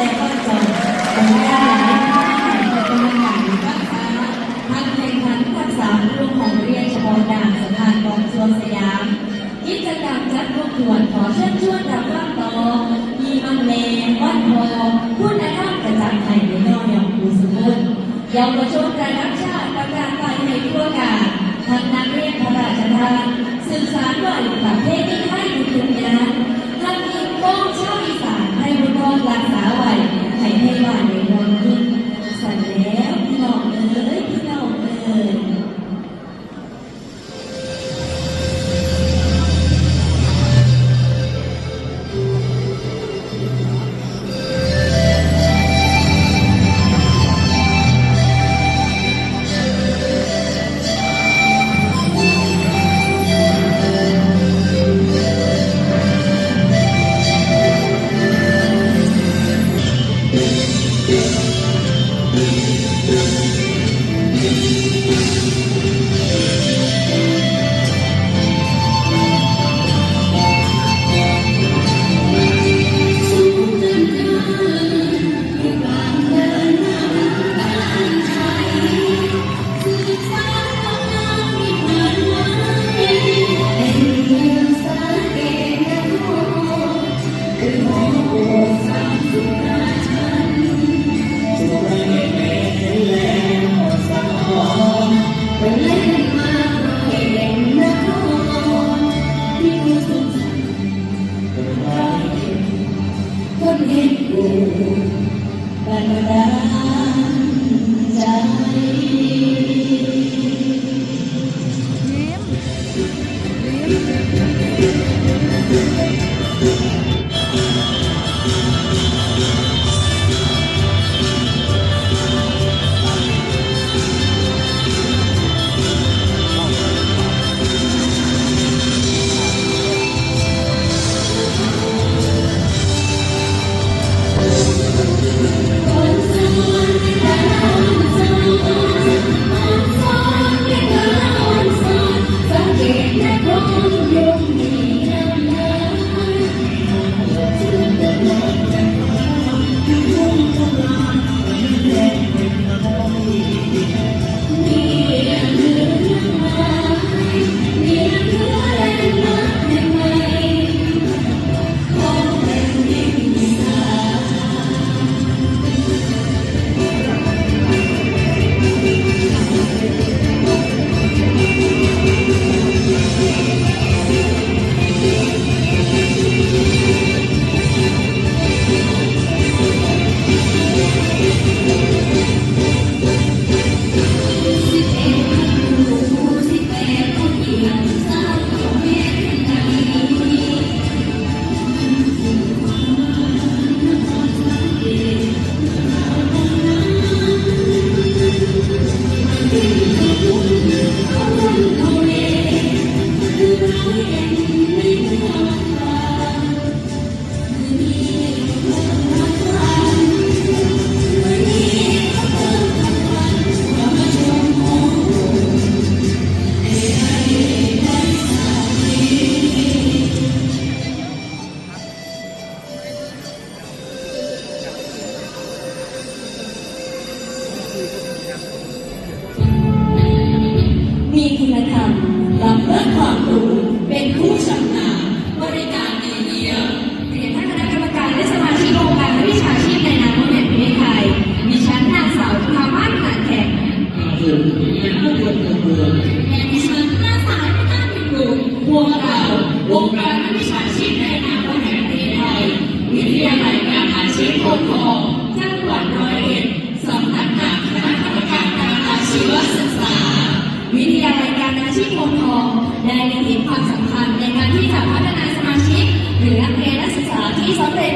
แต่ก็จนเป็นไม่ได้หลายท่านเป็นบรรยากาษาทางแข่งขันทักษะลูกของเรียนเฉพาะด่านสถานกองชวนสยาม กิจกรรมจัดประกวดขอเชิญชวนรับฟังต่อมีมังเลวัดทองผู้นำกระจับไทยในนอยองคูสุขุนเยาวชนระดับชาติประกาศไปในทั่วการทั้งนักเรียนพระราชทานสื่อสารว่าประ เห็ มีคุณธรรมลำเลิศความรู้เป็นผู้ชำนาญบริการดีเยี่ยมเรียนท่านคณะกรรมการและสมาชิกองค์การวิชาชีพในนามของแห่งประเทศไทยดิฉันนางสาวจุฬามาศขานแขกเป็นผู้คนเมืองเมืองและดิฉันนางสาวพิธาพิบูลพวกเราองค์การวิชาชีพในนามของแห่งประเทศไทยวิทยาลัยการอาชีพโพทองจังหวัดร้อย ชีพโพทองได้เล็งเห็นความสำคัญในการที่จะพัฒนาสมาชิกหรือนักเรียนนักศึกษาที่สำเร็จ